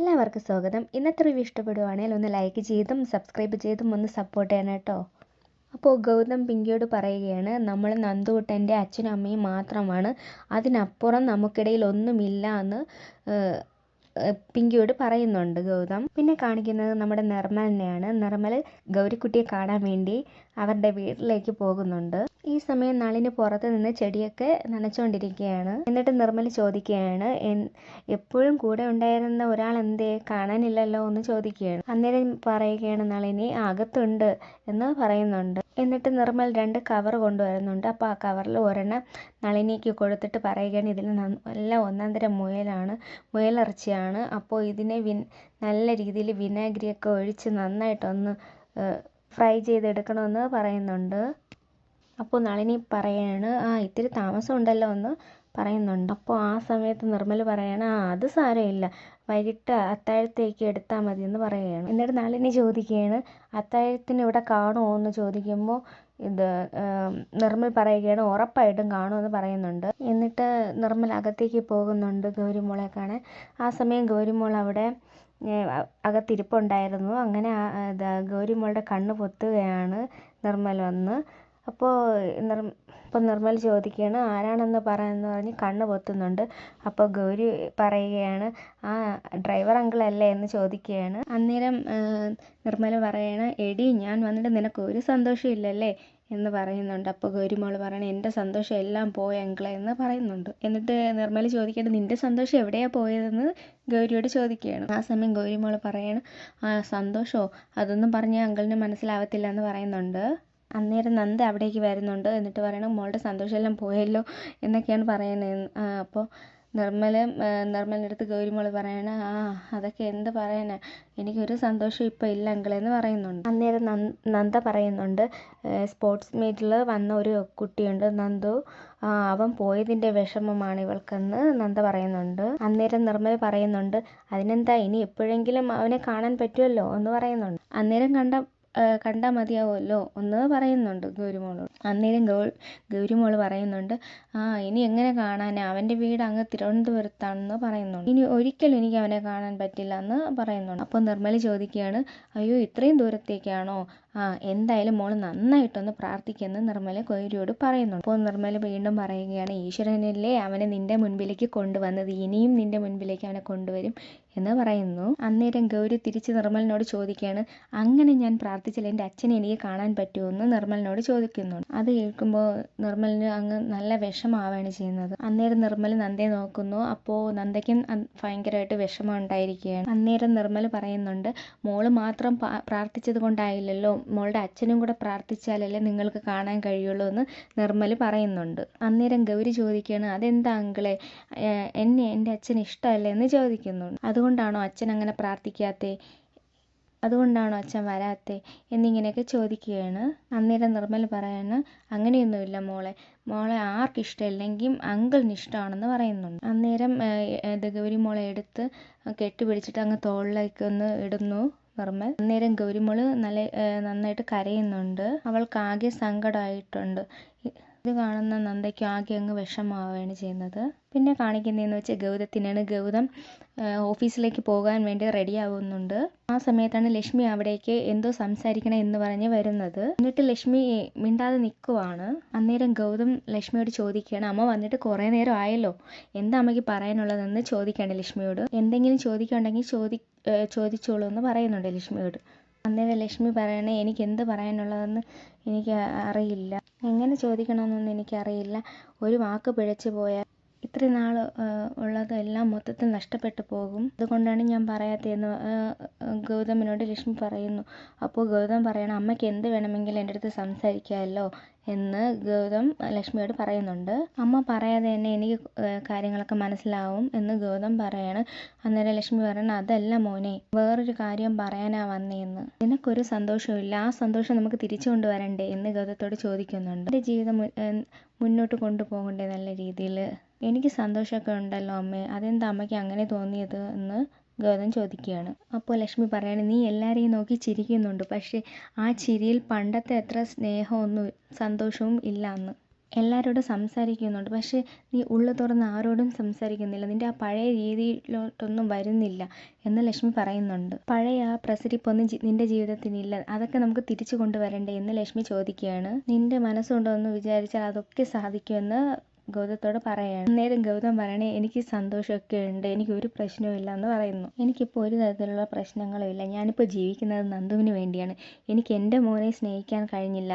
എല്ലാവർക്കും സ്വാഗതം. ഇന്നത്തെ റിവ്യൂ ഇഷ്ടപ്പെടുവാണെങ്കിൽ ഒന്ന് ലൈക്ക് ചെയ്തും സബ്സ്ക്രൈബ് ചെയ്തും ഒന്ന് സപ്പോർട്ട് ചെയ്യണം കേട്ടോ. അപ്പോൾ ഗൗതം പിങ്കിയോട് പറയുകയാണ് നമ്മൾ നന്ദുകുട്ടന്റെ അച്ഛനും അമ്മയും മാത്രമാണ്. അതിനപ്പുറം നമുക്കിടയിൽ ഒന്നുമില്ല എന്ന് പിങ്കിയോട് പറയുന്നുണ്ട് ഗൗതം. പിന്നെ കാണിക്കുന്നത് നമ്മുടെ നിർമ്മലിനെയാണ്. നിർമ്മൽ ഗൗരിക്കുട്ടിയെ കാണാൻ വേണ്ടി അവരുടെ വീട്ടിലേക്ക് പോകുന്നുണ്ട്. ഈ സമയം നളിന് പുറത്ത് നിന്ന് ചെടിയൊക്കെ നനച്ചുകൊണ്ടിരിക്കുകയാണ് എന്നിട്ട് നിർമ്മൽ ചോദിക്കുകയാണ് എപ്പോഴും കൂടെ ഉണ്ടായിരുന്ന ഒരാൾ എന്തേ? കാണാനില്ലല്ലോ? എന്ന് ചോദിക്കുകയാണ്. അന്നേരം പറയുകയാണ് നളിനി "ആ, അകത്തുണ്ട് എന്ന് പറയുന്നുണ്ട്. എന്നിട്ട് നിർമ്മൽ രണ്ട് കവർ കൊണ്ടുവരുന്നുണ്ട്. അപ്പോൾ ആ കവറിൽ ഒരെണ്ണം നളിനിക്ക് കൊടുത്തിട്ട് പറയുകയാണ് ഇതിൽ എല്ലാം ഒന്നാം തരം മുയലാണ് മുയലിറച്ചിയാണ്. അപ്പോൾ ഇതിനെ വിൻ നല്ല രീതിയിൽ വിനാഗിരിയൊക്കെ ഒഴിച്ച് നന്നായിട്ടൊന്ന് ഫ്രൈ ചെയ്തെടുക്കണമെന്ന് പറയുന്നുണ്ട്. അപ്പോൾ നളിനി പറയാണ് ആ ഇത്തിരി താമസം ഉണ്ടല്ലോ എന്ന് പറയുന്നുണ്ട്. അപ്പോൾ ആ സമയത്ത് നിർമ്മൽ പറയാണ് ആ അത് സാരമില്ല. വൈകിട്ട് അത്താഴത്തേക്ക് എടുത്താൽ മതി എന്ന് പറയുകയാണ്. എന്നിട്ട് നളിനി ചോദിക്കുകയാണ് അത്താഴത്തിന് ഇവിടെ കാണുമോ? എന്ന് ചോദിക്കുമ്പോൾ ഇത് നിർമ്മൽ പറയുകയാണ് ഉറപ്പായിട്ടും കാണുമെന്ന് പറയുന്നുണ്ട്. എന്നിട്ട് നിർമ്മൽ അകത്തേക്ക് പോകുന്നുണ്ട് ഗൗരിമോളെ കാണാൻ. ആ സമയം ഗൗരിമോൾ അവിടെ അകത്തിരിപ്പുണ്ടായിരുന്നു. അങ്ങനെ ഗൗരിമോളുടെ കണ്ണ് പൊത്തുകയാണ് നിർമ്മൽ വന്ന്. അപ്പോൾ നിർ അപ്പോൾ നിർമ്മൽ ചോദിക്കുകയാണ് ആരാണെന്ന് പറയാമെന്ന് പറഞ്ഞ് കണ്ണ് പൊത്തുന്നുണ്ട്. അപ്പോൾ ഗൗരി പറയുകയാണ് ആ ഡ്രൈവർ അങ്കിൾ അല്ലേ എന്ന് ചോദിക്കുകയാണ്. അന്നേരം നിർമ്മല പറയണ എടി ഞാൻ വന്നിട്ട് നിനക്ക് ഒരു സന്തോഷം ഇല്ലല്ലേ എന്ന് പറയുന്നുണ്ട്. അപ്പോൾ ഗൗരിമോൾ പറയണ എന്റെ സന്തോഷം എല്ലാം പോയ അങ്കിളെ എന്ന് പറയുന്നുണ്ട്. എന്നിട്ട് നിർമ്മല ചോദിക്കേണ്ടത് നിന്റെ സന്തോഷം എവിടെയാണ് പോയതെന്ന്? ഗൗരിയോട് ചോദിക്കുകയാണ്. ആ സമയം ഗൗരിമോൾ പറയണ ആ സന്തോഷമോ അതൊന്നും പറഞ്ഞാൽ അങ്കിളിന് മനസ്സിലാവത്തില്ല എന്ന് പറയുന്നുണ്ട്. അന്നേരം നന്ദ അവിടേക്ക് വരുന്നുണ്ട് എന്നിട്ട് പറയണം മോളുടെ സന്തോഷമെല്ലാം പോയല്ലോ എന്നൊക്കെയാണ് പറയുന്നത്. അപ്പോൾ നിർമ്മല നിർമ്മലിന്റെ അടുത്ത് ഗൗരി ഗൗരിമോൾ പറയണ ആ അതൊക്കെ എന്ത് പറയാനാ എനിക്കൊരു സന്തോഷം ഇപ്പോൾ ഇല്ല അങ്കിളെ എന്ന് പറയുന്നുണ്ട്. അന്നേരം നന്ദ പറയുന്നുണ്ട് സ്പോർട്സ് മീറ്റിൽ വന്ന ഒരു കുട്ടിയുണ്ട് നന്ദു. അവൻ പോയതിന്റെ വിഷമമാണ് ഇവൾക്കെന്ന് നന്ദ പറയുന്നുണ്ട്. അന്നേരം നിർമ്മല പറയുന്നുണ്ട് അതിനെന്താ ഇനി എപ്പോഴെങ്കിലും അവനെ കാണാൻ പറ്റുമല്ലോ എന്ന് പറയുന്നുണ്ട്. അന്നേരം കണ്ട കണ്ടാൽ മതിയാവുമല്ലോ എന്ന് പറയുന്നുണ്ട് ഗൗരിമോളോട്. അന്നേരം ഗൗ ഗൗരിമോൾ പറയുന്നുണ്ട് ആ ഇനി എങ്ങനെ കാണാനാ? അവന്റെ വീട് അങ്ങ് തിരുവനന്തപുരത്താണെന്ന് പറയുന്നുണ്ട്. ഇനി ഒരിക്കലും എനിക്ക് അവനെ കാണാൻ പറ്റില്ല എന്ന് പറയുന്നുണ്ട്. അപ്പോൾ നിർമ്മല ചോദിക്കുകയാണ് അയ്യോ ഇത്രയും ദൂരത്തേക്കാണോ? ആ എന്തായാലും മോൾ നന്നായിട്ടൊന്ന് പ്രാർത്ഥിക്കുമെന്ന് നിർമ്മല ഗൗരിയോട് പറയുന്നു അപ്പോൾ നിർമ്മല വീണ്ടും പറയുകയാണ് ഈശ്വരനല്ലേ അവനെ നിന്റെ മുൻപിലേക്ക് കൊണ്ടുവന്നത്. ഇനിയും നിന്റെ മുൻപിലേക്ക് അവനെ കൊണ്ടുവരും എന്ന് പറയുന്നു. അന്നേരം ഗൗരി തിരിച്ച് നിർമ്മലിനോട് ചോദിക്കുകയാണ് അങ്ങനെ ഞാൻ പ്രാർത്ഥിച്ചാൽ എന്റെ അച്ഛനെ എനിക്ക് കാണാൻ പറ്റുമോ? എന്ന് നിർമ്മലിനോട് ചോദിക്കുന്നുണ്ട്. അത് കേൾക്കുമ്പോൾ നിർമ്മലിന് അങ്ങ് നല്ല വിഷമാവുകയാണ് ചെയ്യുന്നത്. അന്നേരം നിർമ്മൽ നന്ദയെ നോക്കുന്നു. അപ്പോൾ നന്ദയ്ക്കും ഭയങ്കരമായിട്ട് വിഷമം ഉണ്ടായിരിക്കുകയാണ്. അന്നേരം നിർമ്മൽ പറയുന്നുണ്ട് മോൾ മാത്രം പ്രാർത്ഥിച്ചത് കൊണ്ടായില്ലല്ലോ. മോളുടെ അച്ഛനും കൂടെ പ്രാർത്ഥിച്ചാലല്ലേ നിങ്ങൾക്ക് കാണാൻ കഴിയുള്ളൂ എന്ന് നിർമ്മൽ പറയുന്നുണ്ട്. അന്നേരം ഗൗരി ചോദിക്കുകയാണ് അതെന്താ അങ്കിളെ? എന്നെ എന്റെ അച്ഛൻ ഇഷ്ടമല്ലേ? എന്ന് ചോദിക്കുന്നുണ്ട്. അതുകൊണ്ടാണോ അച്ഛൻ അങ്ങനെ പ്രാർത്ഥിക്കാത്തേ? അതുകൊണ്ടാണോ അച്ഛൻ വരാത്തെ? എന്നിങ്ങനെയൊക്കെ ചോദിക്കുകയാണ്. അന്നേരം നിർമ്മൽ പറയാണ് അങ്ങനെയൊന്നുമില്ല മോളെ. മോളെ ആർക്കും ഇഷ്ടമില്ലെങ്കിൽ അങ്കിളിന് ഇഷ്ടമാണെന്ന് പറയുന്നുണ്ട്. അന്നേരം ഗൗരി മോളെ എടുത്ത് കെട്ടിപ്പിടിച്ചിട്ട് അങ്ങ് തോളിലേക്ക് ഒന്ന് ഇടുന്നു. നിർമ്മൽ അന്നേരം ഗൗരിമോൾ നല്ല നന്നായിട്ട് കരയുന്നുണ്ട്. അവൾക്ക് ആകെ സങ്കടമായിട്ടുണ്ട് ഇത് കാണുന്ന നന്ദയ്ക്ക് ആകെ അങ്ങ് വിഷമാവുകയാണ് ചെയ്യുന്നത്. പിന്നെ കാണിക്കുന്നതെന്ന് വെച്ചാൽ ഗൗതത്തിനാണ് ഗൗതം ഓഫീസിലേക്ക് പോകാൻ വേണ്ടി റെഡി ആവുന്നുണ്ട്. ആ സമയത്താണ് ലക്ഷ്മി അവിടേക്ക് എന്തോ സംസാരിക്കണം എന്ന് പറഞ്ഞ് വരുന്നത്. എന്നിട്ട് ലക്ഷ്മി മിണ്ടാതെ നിൽക്കുവാണ് അന്നേരം ഗൗതം ലക്ഷ്മിയോട് ചോദിക്കുകയാണ് അമ്മ വന്നിട്ട് കുറേ നേരം ആയല്ലോ എന്താ അമ്മയ്ക്ക് പറയാനുള്ളതെന്ന് ചോദിക്കുകയാണ് ലക്ഷ്മിയോട്. എന്തെങ്കിലും ചോദിക്കുന്നുണ്ടെങ്കിൽ ചോദി ചോദിച്ചോളൂ എന്ന് പറയുന്നുണ്ട് ലക്ഷ്മിയോട്. അന്നേരം ലക്ഷ്മി പറയണേ എനിക്ക് എന്ത് പറയാനുള്ളതെന്ന് എനിക്ക് അറിയില്ല. എങ്ങനെ ചോദിക്കണമെന്നൊന്നും എനിക്കറിയില്ല. ഒരു വാക്ക് പിഴച്ചു പോയാൽ ഇത്രയും നാൾ ഉള്ളതെല്ലാം മൊത്തത്തിൽ നഷ്ടപ്പെട്ടു പോകും. അതുകൊണ്ടാണ് ഞാൻ പറയാത്തതെന്ന് ഗൗതമനോട് ലക്ഷ്മി പറയുന്നു. അപ്പോൾ ഗൗതം പറയണം അമ്മയ്ക്ക് എന്ത് വേണമെങ്കിലും എന്റെ അടുത്ത് സംസാരിക്കാമല്ലോ എന്ന് ഗൗതം ലക്ഷ്മിയോട് പറയുന്നുണ്ട്. അമ്മ പറയാതെ തന്നെ എനിക്ക് കാര്യങ്ങളൊക്കെ മനസ്സിലാവും എന്ന് ഗൗതം പറയാണ്. അന്നേരം ലക്ഷ്മി പറയണം അതല്ല മോനെ വേറൊരു കാര്യം പറയാനാ വന്നേന്ന് നിനക്കൊരു സന്തോഷമില്ല ആ സന്തോഷം നമുക്ക് തിരിച്ചു കൊണ്ടുവരണ്ടേ എന്ന് ഗൗതത്തോട് ചോദിക്കുന്നുണ്ട്. എന്റെ ജീവിതം മുന്നോട്ട് കൊണ്ടുപോകണ്ടേ നല്ല രീതിയിൽ. എനിക്ക് സന്തോഷമൊക്കെ ഉണ്ടല്ലോ അമ്മേ. അതെന്താ അമ്മയ്ക്ക് അങ്ങനെ തോന്നിയത് എന്ന് ഗൗതം ചോദിക്കുകയാണ്. അപ്പോൾ ലക്ഷ്മി പറയാണ് നീ എല്ലാവരെയും നോക്കി ചിരിക്കുന്നുണ്ട്. പക്ഷേ ആ ചിരിയിൽ പണ്ടത്തെ അത്ര സ്നേഹമൊന്നും സന്തോഷവും ഇല്ല എന്ന് എല്ലാവരോടും സംസാരിക്കുന്നുണ്ട്. പക്ഷേ നീ ഉള്ളു തുറന്ന് ആരോടും സംസാരിക്കുന്നില്ല. നിന്റെ ആ പഴയ രീതിയിലോട്ടൊന്നും വരുന്നില്ല എന്ന് ലക്ഷ്മി പറയുന്നുണ്ട്. പഴയ ആ പ്രസരിപ്പൊന്നും നിന്റെ ജീവിതത്തിനില്ല. അതൊക്കെ നമുക്ക് തിരിച്ചു കൊണ്ടുവരണ്ടേ എന്ന് ലക്ഷ്മി ചോദിക്കുകയാണ്. നിന്റെ മനസ്സുണ്ടോ എന്ന് വിചാരിച്ചാൽ അതൊക്കെ സാധിക്കുമെന്ന് ഗൗതത്തോട് പറയാണ് അന്നേരം ഗൗതം പറയണേ എനിക്ക് സന്തോഷമൊക്കെ ഉണ്ട് എനിക്ക് ഒരു പ്രശ്നവും ഇല്ല എന്ന് പറയുന്നു. എനിക്കിപ്പോൾ ഒരു തരത്തിലുള്ള പ്രശ്നങ്ങളും ഇല്ല. ഞാനിപ്പോൾ ജീവിക്കുന്നത് നന്ദുവിന് വേണ്ടിയാണ്. എനിക്ക് എന്റെ മോനെ സ്നേഹിക്കാൻ കഴിഞ്ഞില്ല.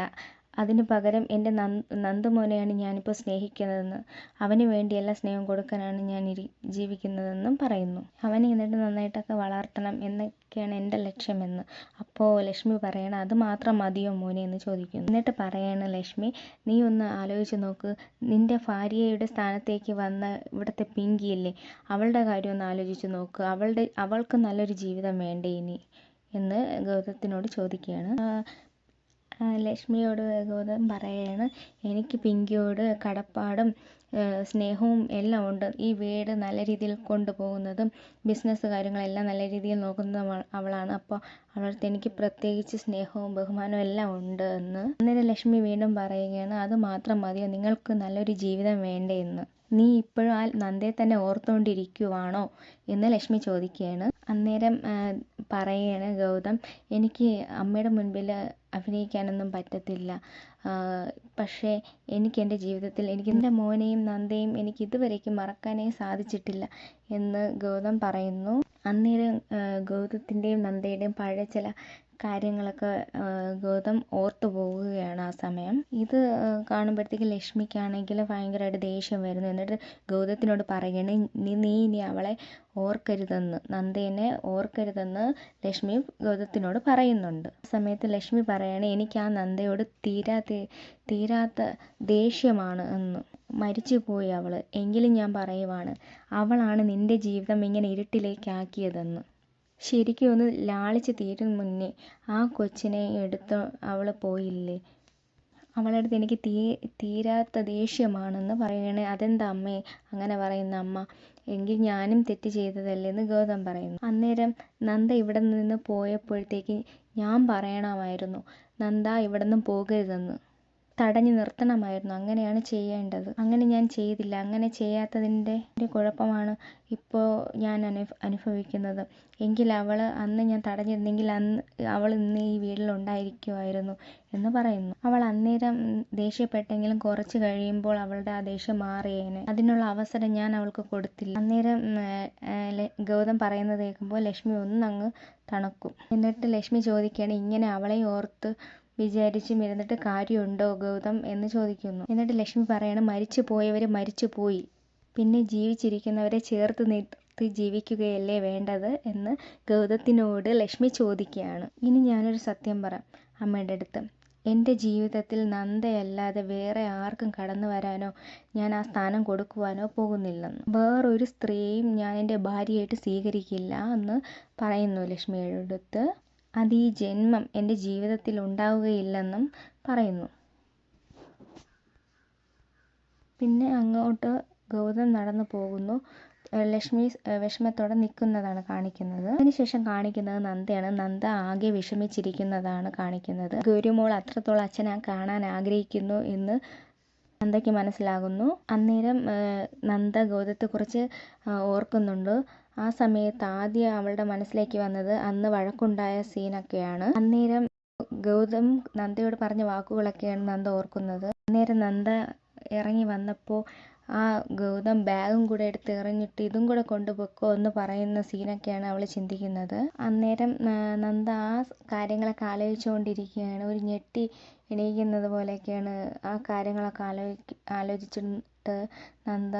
അതിന് പകരം എന്റെ നന്ദ് നന്ദുമോനെയാണ് ഞാനിപ്പോൾ സ്നേഹിക്കുന്നതെന്ന്. അവന് വേണ്ടിയല്ല സ്നേഹവും കൊടുക്കാനാണ് ഞാൻ ജീവിക്കുന്നതെന്നും പറയുന്നു. അവനെ എന്നിട്ട് നന്നായിട്ടൊക്കെ വളർത്തണം എന്നൊക്കെയാണ് എന്റെ ലക്ഷ്യമെന്ന്. അപ്പോൾ ലക്ഷ്മി പറയണം അത് മാത്രം മതിയോ മോനെ? എന്ന് ചോദിക്കുന്നു. എന്നിട്ട് പറയാണ് ലക്ഷ്മി നീ ഒന്ന് ആലോചിച്ച് നോക്ക്. നിന്റെ ഭാര്യയുടെ സ്ഥാനത്തേക്ക് വന്ന ഇവിടുത്തെ പിങ്കിയില്ലേ അവളുടെ കാര്യം ഒന്ന് ആലോചിച്ച് നോക്ക്. അവളുടെ അവൾക്ക് നല്ലൊരു ജീവിതം വേണ്ടേ ഇനി? എന്ന് ഗൗതത്തിനോട് ചോദിക്കുകയാണ്. ലക്ഷ്മിയോട് ഗൗതം പറയുകയാണ് എനിക്ക് പിങ്കിയോട് കടപ്പാടും സ്നേഹവും എല്ലാം ഉണ്ട്. ഈ വീട് നല്ല രീതിയിൽ കൊണ്ടുപോകുന്നതും ബിസിനസ് കാര്യങ്ങളെല്ലാം നല്ല രീതിയിൽ നോക്കുന്നതും അവളാണ്. അപ്പോൾ അവളടുത്ത് എനിക്ക് പ്രത്യേകിച്ച് സ്നേഹവും ബഹുമാനവും എല്ലാം ഉണ്ട് എന്ന്. അന്നേരം ലക്ഷ്മി വീണ്ടും പറയുകയാണ് അത് മാത്രം മതിയോ? നിങ്ങൾക്ക് നല്ലൊരു ജീവിതം വേണ്ടേ എന്ന്. നീ ഇപ്പോഴും ആ നന്ദയെ തന്നെ ഓർത്തുകൊണ്ടിരിക്കുവാണോ എന്ന് ലക്ഷ്മി ചോദിക്കുകയാണ്. അന്നേരം പറയുകയാണ് ഗൗതം എനിക്ക് അമ്മയുടെ മുൻപിൽ അഭിനയിക്കാനൊന്നും പറ്റത്തില്ല. പക്ഷേ എനിക്ക് എന്റെ ജീവിതത്തിൽ എനിക്ക് എന്റെ മോനെയും നന്ദയും എനിക്ക് ഇതുവരേക്കും മറക്കാനേ സാധിച്ചിട്ടില്ല എന്ന് ഗൗതം പറയുന്നു. അന്നേരം ഗൗതത്തിന്റെയും നന്ദയുടെയും പഴയ ചില കാര്യങ്ങളൊക്കെ ഗൗതം ഓർത്തു പോവുകയാണ് ആ സമയം. ഇത് കാണുമ്പോഴത്തേക്ക് ലക്ഷ്മിക്കാണെങ്കിൽ ഭയങ്കരമായിട്ട് ദേഷ്യം വരുന്നു. എന്നിട്ട് ഗൗതത്തിനോട് പറയുകയാണ് നീ നീ ഇനി അവളെ ഓർക്കരുതെന്ന്. നന്ദേനെ ഓർക്കരുതെന്ന് ലക്ഷ്മി ഗൗതത്തിനോട് പറയുന്നുണ്ട്. ആ സമയത്ത് ലക്ഷ്മി പറയണേ എനിക്ക് ആ നന്ദയോട് തീരാത്ത തീരാത്ത ദേഷ്യമാണ് എന്ന്. മരിച്ചു പോയി അവൾ എങ്കിലും ഞാൻ പറയുവാണ്. അവളാണ് നിന്റെ ജീവിതം ഇങ്ങനെ ഇരുട്ടിലേക്കാക്കിയതെന്ന്. ശരിക്കും ഒന്ന് ലാളിച്ച് തീരും മുന്നേ. ആ കൊച്ചിനെ എടുത്ത് അവൾ പോയില്ലേ? അവളുടെ അടുത്ത് എനിക്ക് തീ തീരാത്ത ദേഷ്യമാണെന്ന് പറയണേ. അതെന്താ അമ്മേ? അങ്ങനെ പറയുന്ന അമ്മ. എങ്കിൽ ഞാനും തെറ്റ് ചെയ്തതല്ലേ എന്ന് ഗൗതം പറയുന്നു. അന്നേരം നന്ദ ഇവിടെ നിന്ന് പോയപ്പോഴത്തേക്ക് ഞാൻ പറയണമായിരുന്നു. നന്ദ ഇവിടെ നിന്ന് പോകരുതെന്ന്. തടഞ്ഞു നിർത്തണമായിരുന്നു. അങ്ങനെയാണ് ചെയ്യേണ്ടത്. അങ്ങനെ ഞാൻ ചെയ്തില്ല. അങ്ങനെ ചെയ്യാത്തതിന്റെ കുഴപ്പമാണ് ഇപ്പോൾ ഞാൻ അനുഭ അനുഭവിക്കുന്നത്. എങ്കിൽ അവൾ അന്ന് ഞാൻ തടഞ്ഞിരുന്നെങ്കിൽ അന്ന് അവൾ ഇന്ന് ഈ വീട്ടിൽ ഉണ്ടായിരിക്കുമായിരുന്നു എന്ന് പറയുന്നു. അവൾ അന്നേരം ദേഷ്യപ്പെട്ടെങ്കിലും കുറച്ച് കഴിയുമ്പോൾ അവളുടെ ആ ദേഷ്യം മാറിയേനെ അതിനുള്ള അവസരം ഞാൻ അവൾക്ക് കൊടുത്തില്ല. അന്നേരം ഗൗതം പറയുന്നത് കേൾക്കുമ്പോൾ ലക്ഷ്മി ഒന്നങ്ങ് തണുക്കും. എന്നിട്ട് ലക്ഷ്മി ചോദിക്കുകയാണ് ഇങ്ങനെ അവളെ ഓർത്ത് വിചാരിച്ചും ഇരുന്നിട്ട് കാര്യമുണ്ടോ ഗൗതം എന്ന് ചോദിക്കുന്നു. എന്നിട്ട് ലക്ഷ്മി പറയാണ് മരിച്ചു പോയവർ മരിച്ചു പോയി. പിന്നെ ജീവിച്ചിരിക്കുന്നവരെ ചേർത്ത് നിർത്തി ജീവിക്കുകയല്ലേ വേണ്ടത് എന്ന് ഗൗതത്തിനോട് ലക്ഷ്മി ചോദിക്കുകയാണ്. ഇനി ഞാനൊരു സത്യം പറയാം അമ്മയുടെ അടുത്ത്. എന്റെ ജീവിതത്തിൽ നന്ദയല്ലാതെ വേറെ ആർക്കും കടന്നു വരാനോ ഞാൻ ആ സ്ഥാനം കൊടുക്കുവാനോ പോകുന്നില്ലെന്ന്. വേറൊരു സ്ത്രീയും ഞാൻ എന്റെ ഭാര്യയായിട്ട് സ്വീകരിക്കില്ല എന്ന് പറയുന്നു ലക്ഷ്മിയുടെ അടുത്ത്. അത് ഈ ജന്മം എന്റെ ജീവിതത്തിൽ ഉണ്ടാവുകയില്ലെന്നും പറയുന്നു. പിന്നെ അങ്ങോട്ട് ഗൗതം നടന്നു പോകുന്നു. ലക്ഷ്മി വിഷമത്തോടെ നിൽക്കുന്നതാണ് കാണിക്കുന്നത്. അതിനുശേഷം കാണിക്കുന്നത് നന്ദയാണ്. നന്ദ ആകെ വിഷമിച്ചിരിക്കുന്നതാണ് കാണിക്കുന്നത്. ഗൗരിമോൾ അത്രത്തോളം അച്ഛനെ കാണാൻ ആഗ്രഹിക്കുന്നു എന്ന് നന്ദയ്ക്ക് മനസ്സിലാകുന്നു. അന്നേരം നന്ദ ഗൗതത്തെക്കുറിച്ച് ഓർക്കുന്നുണ്ട്. ആ സമയത്ത് ആദ്യം അവളുടെ മനസ്സിലേക്ക് വന്നത് അന്ന് വഴക്കുണ്ടായ സീനൊക്കെയാണ്. അന്നേരം ഗൗതം നന്ദയോട് പറഞ്ഞ വാക്കുകളൊക്കെയാണ് നന്ദ ഓർക്കുന്നത്. അന്നേരം നന്ദ ഇറങ്ങി വന്നപ്പോൾ ആ ഗൗതം ബാഗും കൂടെ എടുത്ത് എറിഞ്ഞിട്ട് ഇതും കൂടെ കൊണ്ടുപോക്കോ എന്ന് പറയുന്ന സീനൊക്കെയാണ് അവൾ ചിന്തിക്കുന്നത്. അന്നേരം നന്ദ ആ കാര്യങ്ങളൊക്കെ ആലോചിച്ചുകൊണ്ടിരിക്കുകയാണ്. ഒരു ഞെട്ടി എണീക്കുന്നത് പോലെയൊക്കെയാണ് ആ കാര്യങ്ങളൊക്കെ ആലോചി ആലോചിച്ചിട്ട് നന്ദ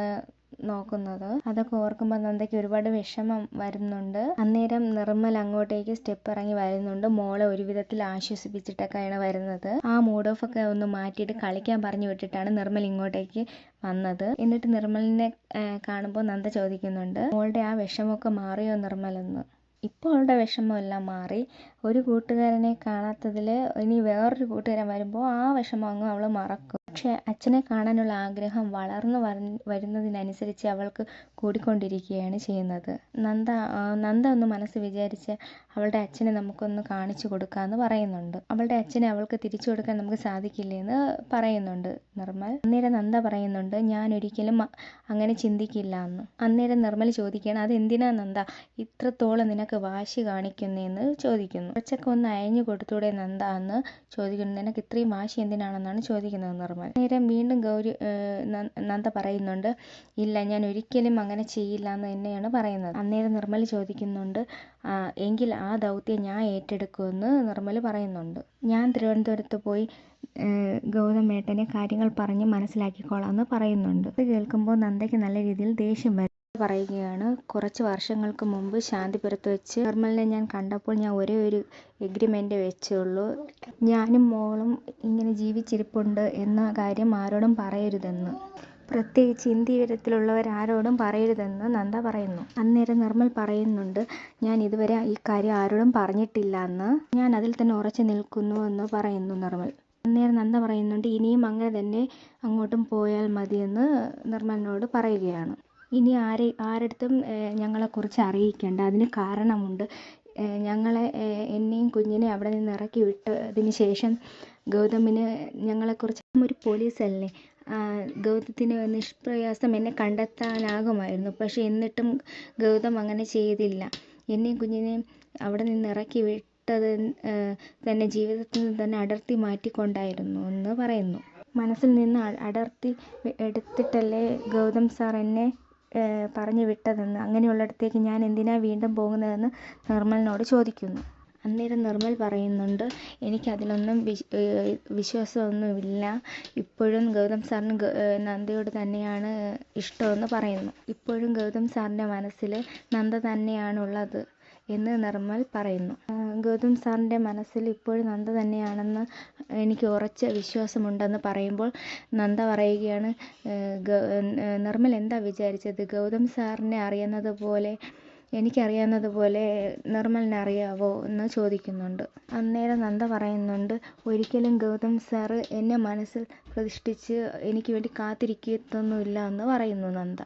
നോക്കുന്നത്. അതൊക്കെ ഓർക്കുമ്പോൾ നന്ദയ്ക്ക് ഒരുപാട് വിഷമം വരുന്നുണ്ട്. അന്നേരം നിർമ്മൽ അങ്ങോട്ടേക്ക് സ്റ്റെപ്പ് ഇറങ്ങി വരുന്നുണ്ട്. മോളെ ഒരു വിധത്തിൽ ആശ്വസിപ്പിച്ചിട്ടൊക്കെയാണ് വരുന്നത്. ആ മൂഡ് ഓഫ് ഒക്കെ ഒന്ന് മാറ്റിയിട്ട് കളിക്കാൻ പറഞ്ഞു വിട്ടിട്ടാണ് നിർമ്മൽ ഇങ്ങോട്ടേക്ക് വന്നത്. എന്നിട്ട് നിർമ്മലിനെ കാണുമ്പോൾ നന്ദ ചോദിക്കുന്നുണ്ട്. മോളുടെ ആ വിഷമമൊക്കെ മാറിയോ നിർമ്മൽ എന്ന് ഇപ്പോൾ അവളുടെ വിഷമമെല്ലാം മാറി. ഒരു കൂട്ടുകാരനെ കാണാത്തതിൽ ഇനി വേറൊരു കൂട്ടുകാരൻ വരുമ്പോൾ ആ വിഷമം അങ്ങ് അവൾ മറക്കും. പക്ഷേ അച്ഛനെ കാണാനുള്ള ആഗ്രഹം വളർന്നു വരുന്നതിനനുസരിച്ച് അവൾക്ക് കൂടിക്കൊണ്ടിരിക്കുകയാണ് ചെയ്യുന്നത്. നന്ദ നന്ദ ഒന്ന് മനസ്സ് വിചാരിച്ച് അവളുടെ അച്ഛനെ നമുക്കൊന്ന് കാണിച്ചു കൊടുക്കാന്ന് പറയുന്നുണ്ട്. അവളുടെ അച്ഛനെ അവൾക്ക് തിരിച്ചു കൊടുക്കാൻ നമുക്ക് സാധിക്കില്ലെന്ന് പറയുന്നുണ്ട് നിർമ്മൽ. അന്നേരം നന്ദ പറയുന്നുണ്ട് ഞാൻ ഒരിക്കലും അങ്ങനെ ചിന്തിക്കില്ല എന്ന് അന്നേരം നിർമ്മൽ ചോദിക്കുകയാണ് അതെന്തിനാ നന്ദ ഇത്രത്തോളം നിനക്ക് വാശി കാണിക്കുന്നതെന്ന് ചോദിക്കുന്നു. കുറച്ചൊക്കെ ഒന്ന് അയഞ്ഞു കൊടുത്തൂടെ നന്ദ? എന്ന് ചോദിക്കുന്നു. നിനക്ക് ഇത്രയും വാശി എന്തിനാണെന്നാണ് ചോദിക്കുന്നത് നിർമ്മൽ. നേരം വീണ്ടും ഗൗരി നന്ദ പറയുന്നുണ്ട് ഇല്ല ഞാൻ ഒരിക്കലും അങ്ങനെ ചെയ്യില്ല എന്ന് തന്നെയാണ് പറയുന്നത്. അന്നേരം നിർമ്മൽ ചോദിക്കുന്നുണ്ട് എങ്കിൽ ആ ദൗത്യം ഞാൻ ഏറ്റെടുക്കുമെന്ന് നിർമ്മൽ പറയുന്നുണ്ട്. ഞാൻ തിരുവനന്തപുരത്ത് പോയി ഗൗതമേട്ടനെ കാര്യങ്ങൾ പറഞ്ഞ് മനസ്സിലാക്കിക്കോളാം എന്ന് പറയുന്നുണ്ട്. ഇത് കേൾക്കുമ്പോൾ നന്ദയ്ക്ക് നല്ല രീതിയിൽ ദേഷ്യം വരും. പറയുകയാണ്. കുറച്ച് വർഷങ്ങൾക്ക് മുമ്പ് ശാന്തിപുരത്ത് വെച്ച് നിർമ്മലിനെ ഞാൻ കണ്ടപ്പോൾ ഞാൻ ഒരേ ഒരു എഗ്രിമെന്റ് വെച്ചുള്ളൂ. ഞാനും മോളും ഇങ്ങനെ ജീവിച്ചിരിപ്പുണ്ട് എന്ന കാര്യം ആരോടും പറയരുതെന്ന്. പ്രത്യേകിച്ച് ഹിന്ദി വിവരത്തിലുള്ളവർ ആരോടും പറയരുതെന്ന് നന്ദ പറയുന്നു. അന്നേരം നിർമ്മൽ പറയുന്നുണ്ട് ഞാൻ ഇതുവരെ ഈ കാര്യം ആരോടും പറഞ്ഞിട്ടില്ല എന്ന്. ഞാൻ അതിൽ തന്നെ ഉറച്ചു നിൽക്കുന്നു എന്ന് പറയുന്നു നിർമ്മൽ. അന്നേരം നന്ദ പറയുന്നുണ്ട് ഇനിയും അങ്ങനെ തന്നെ അങ്ങോട്ടും പോയാൽ മതിയെന്ന് നിർമ്മലിനോട് പറയുകയാണ്. ഇനി ആരെ ആരടുത്തും ഞങ്ങളെക്കുറിച്ച് അറിയിക്കേണ്ട. അതിന് കാരണമുണ്ട്. ഞങ്ങളെ എന്നെയും കുഞ്ഞിനെയും അവിടെ നിന്ന് ഇറക്കി വിട്ടതിന് ശേഷം ഗൗതമിന് ഞങ്ങളെക്കുറിച്ച് ഒരു പോലീസല്ലേ? ഗൗതത്തിന് നിഷ്പ്രയാസം എന്നെ കണ്ടെത്താനാകുമായിരുന്നു. പക്ഷെ എന്നിട്ടും ഗൗതം അങ്ങനെ ചെയ്തില്ല. എന്നെയും കുഞ്ഞിനെയും അവിടെ നിന്ന് ഇറക്കി വിട്ടത് തന്നെ ജീവിതത്തിൽ നിന്ന് തന്നെ അടർത്തി മാറ്റിക്കൊണ്ടായിരുന്നു എന്ന് പറയുന്നു. മനസ്സിൽ നിന്ന് അടർത്തി എടുത്തിട്ടല്ലേ ഗൗതം സാർ എന്നെ പറഞ്ഞു വിട്ടതെന്ന്. അങ്ങനെയുള്ളിടത്തേക്ക് ഞാൻ എന്തിനാണ് വീണ്ടും പോകുന്നതെന്ന് നിർമ്മലിനോട് ചോദിക്കുന്നു. അന്നേരം നിർമ്മൽ പറയുന്നുണ്ട് എനിക്കതിലൊന്നും വിശ്വാസമൊന്നുമില്ല. ഇപ്പോഴും ഗൗതം സാറിന് നന്ദയോട് തന്നെയാണ് ഇഷ്ടമെന്ന് പറയുന്നു. ഇപ്പോഴും ഗൗതം സാറിന്റെ മനസ്സിൽ നന്ദ തന്നെയാണുള്ളത്. എന്ന് നിർമ്മൽ പറയുന്നു. ഗൗതം സാറിന്റെ മനസ്സിൽ ഇപ്പോഴും നന്ദ തന്നെയാണെന്ന് എനിക്ക് ഉറച്ച വിശ്വാസമുണ്ടെന്ന് പറയുമ്പോൾ നന്ദ പറയുകയാണ് നിർമ്മൽ എന്താ വിചാരിച്ചത്? ഗൗതം സാറിനെ അറിയുന്നത് പോലെ എനിക്കറിയാവുന്നത് പോലെ നിർമ്മലിനെ അറിയാവോ എന്ന് ചോദിക്കുന്നുണ്ട്. അന്നേരം നന്ദ പറയുന്നുണ്ട് ഒരിക്കലും ഗൗതം സാറ് എന്നെ മനസ്സിൽ പ്രതിഷ്ഠിച്ച് എനിക്ക് വേണ്ടി കാത്തിരിക്കത്തൊന്നുമില്ല എന്ന് പറയുന്നു നന്ദ.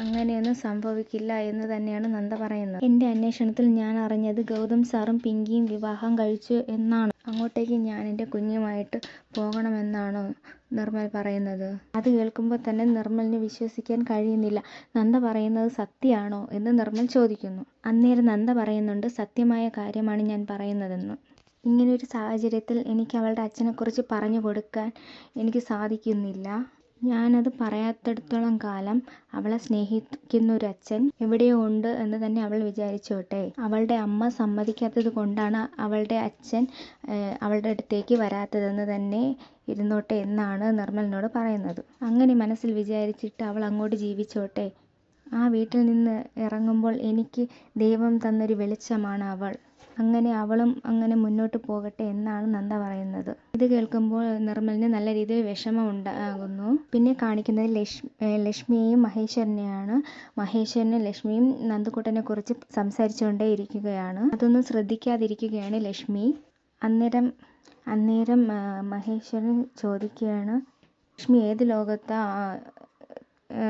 അങ്ങനെയൊന്നും സംഭവിക്കില്ല എന്ന് തന്നെയാണ് നന്ദ പറയുന്നത്. എന്റെ അന്വേഷണത്തിൽ ഞാൻ അറിഞ്ഞത് ഗൗതം സാറും പിങ്കിയും വിവാഹം കഴിച്ചു എന്നാണ്. അങ്ങോട്ടേക്ക് ഞാൻ എന്റെ കുഞ്ഞുമായിട്ട് പോകണമെന്നാണ് നിർമ്മൽ പറയുന്നത്. അത് കേൾക്കുമ്പോൾ തന്നെ നിർമ്മലിന് വിശ്വസിക്കാൻ കഴിയുന്നില്ല. നന്ദ പറയുന്നത് സത്യമാണോ എന്ന് നിർമ്മൽ ചോദിക്കുന്നു. അന്നേരം നന്ദ പറയുന്നുണ്ട് സത്യമായ കാര്യമാണ് ഞാൻ പറയുന്നതെന്ന്. ഇങ്ങനെയൊരു സാഹചര്യത്തിൽ എനിക്ക് അവളുടെ അച്ഛനെക്കുറിച്ച് പറഞ്ഞു കൊടുക്കാൻ എനിക്ക് സാധിക്കുന്നില്ല. ഞാനത് പറയാത്തിടത്തോളം കാലം അവളെ സ്നേഹിക്കുന്ന ഒരു അച്ഛൻ എവിടെയോ ഉണ്ട് എന്ന് തന്നെ അവൾ വിചാരിച്ചോട്ടെ അവളുടെ അമ്മ സമ്മതിക്കാത്തത് കൊണ്ടാണ് അവളുടെ അച്ഛൻ അവളുടെ അടുത്തേക്ക് വരാത്തതെന്ന് തന്നെ ഇരുന്നോട്ടെ എന്നാണ് നിർമ്മലിനോട് പറയുന്നത്. അങ്ങനെ മനസ്സിൽ വിചാരിച്ചിട്ട് അവൾ അങ്ങോട്ട് ജീവിച്ചോട്ടെ ആ വീട്ടിൽ നിന്ന് ഇറങ്ങുമ്പോൾ എനിക്ക് ദൈവം തന്നൊരു വെളിച്ചമാണ് അവൾ. അങ്ങനെ അവളും അങ്ങനെ മുന്നോട്ട് പോകട്ടെ എന്നാണ് നന്ദ പറയുന്നത്. ഇത് കേൾക്കുമ്പോൾ നിർമ്മലിന് നല്ല രീതിയിൽ വിഷമം ഉണ്ടാകുന്നു. പിന്നെ കാണിക്കുന്നത് ലക്ഷ്മി ലക്ഷ്മിയെയും മഹേശ്വരനെയാണ്. മഹേശ്വരനും ലക്ഷ്മിയും നന്ദുക്കുട്ടനെ കുറിച്ച് സംസാരിച്ചുകൊണ്ടേ ഇരിക്കുകയാണ് അതൊന്നും ശ്രദ്ധിക്കാതിരിക്കുകയാണ് ലക്ഷ്മി. അന്നേരം അന്നേരം മഹേശ്വരൻ ചോദിക്കുകയാണ് ലക്ഷ്മി ഏത് ലോകത്താ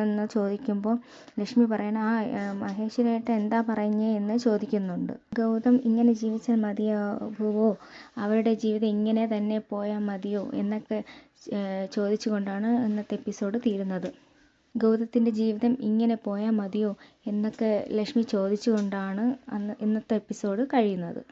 എന്ന് ചോദിക്കുമ്പോൾ ലക്ഷ്മി പറയണ ആ മഹേശ്വരേട്ട എന്താ പറഞ്ഞേ? എന്ന് ചോദിക്കുന്നുണ്ട്. ഗൗതം ഇങ്ങനെ ജീവിച്ചാൽ മതിയാവുമോ അവരുടെ ജീവിതം ഇങ്ങനെ തന്നെ പോയാൽ മതിയോ? എന്നൊക്കെ ചോദിച്ചുകൊണ്ടാണ് ഇന്നത്തെ എപ്പിസോഡ് തീരുന്നത്. ഗൗതത്തിന്റെ ജീവിതം ഇങ്ങനെ പോയാൽ മതിയോ? എന്നൊക്കെ ലക്ഷ്മി ചോദിച്ചുകൊണ്ടാണ് അന്ന് ഇന്നത്തെ എപ്പിസോഡ് കഴിയുന്നത്.